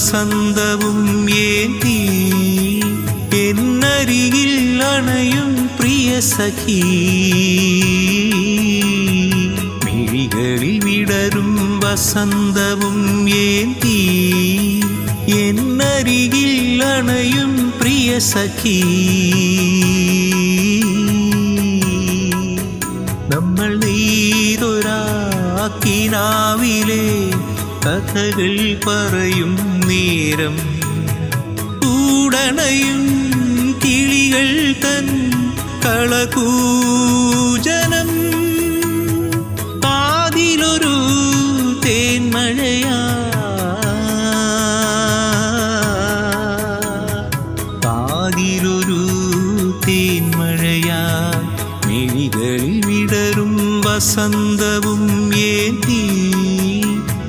വസന്തവും ഏന്തി എന്നരികിൽ അണയും പ്രിയ സഖി. മിഴികളിൽ വിടരും വസന്തവും ഏന്തി എന്നരികിൽ അണയും പ്രിയ സഖി. നമ്മൾ നെയ്തൊരാക്കിനാവിലെ കഥകൾ പറയും. നേരം കൂടണയും കിളികൾ തൻ കളകൂജനം. പാതിലൊരു തേന്മഴയാ പാതിലൊരു തേന്മഴയാ മിഴികളിൽ വിടരും വസന്തവും ഏന്തി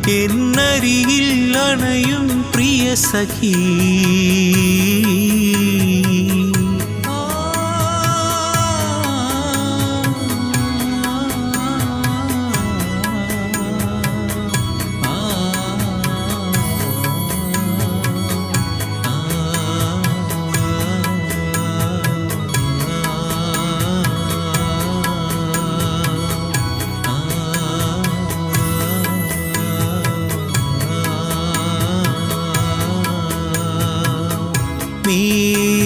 എന്നരികിൽ അണയും പ്രിയ സഖി. feel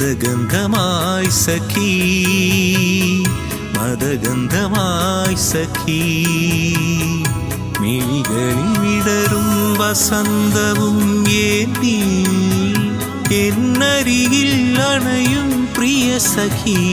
മതഗന്ധമായി സഖി. മതഗന്ധമായി സഖി. മിഴികളിൽ വിടരും വസന്തവും ഏന്തി എന്നരികിൽ അണയും പ്രിയ സഖി.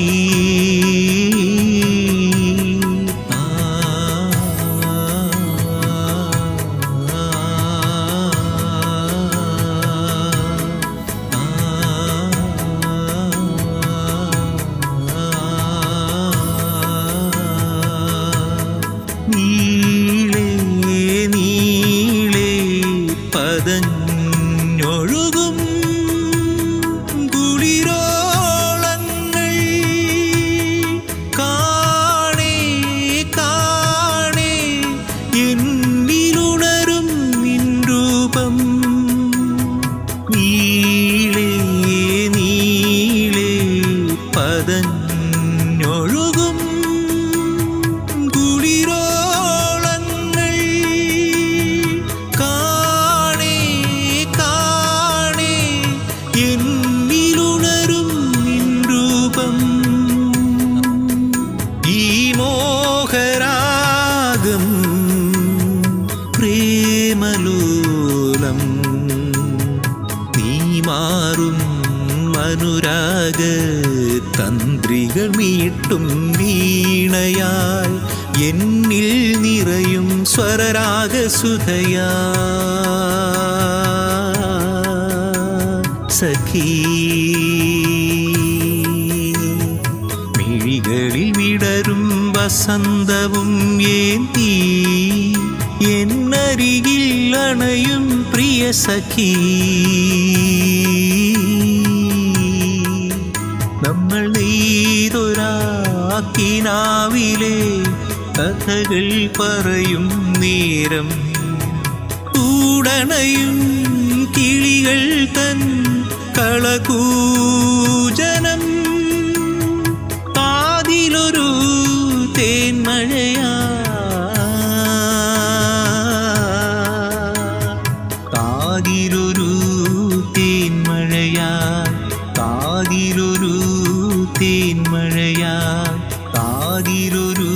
അനുരാഗ തന്ത്രികൾ മീട്ടും വീണയായി എന്നിൽ നിറയും സ്വരരാഗസുധയാ സഖീ മിഴികളിൽ വിടരും വസന്തവും ഏന്തി എന്നരികിൽ അണയും പ്രിയ സഖി. നെയ്തൊരാക്കിനാവിലെ കഥകൾ പറയും നേരം. കൂടണയും കിളികൾ തൻ കളകൂജനം. കാതിലൊരു തേന്മഴയാ കാതിലൊരു തേന്മഴയാ കാതിലൊരു തേന്മഴയായി കാതിരൊരു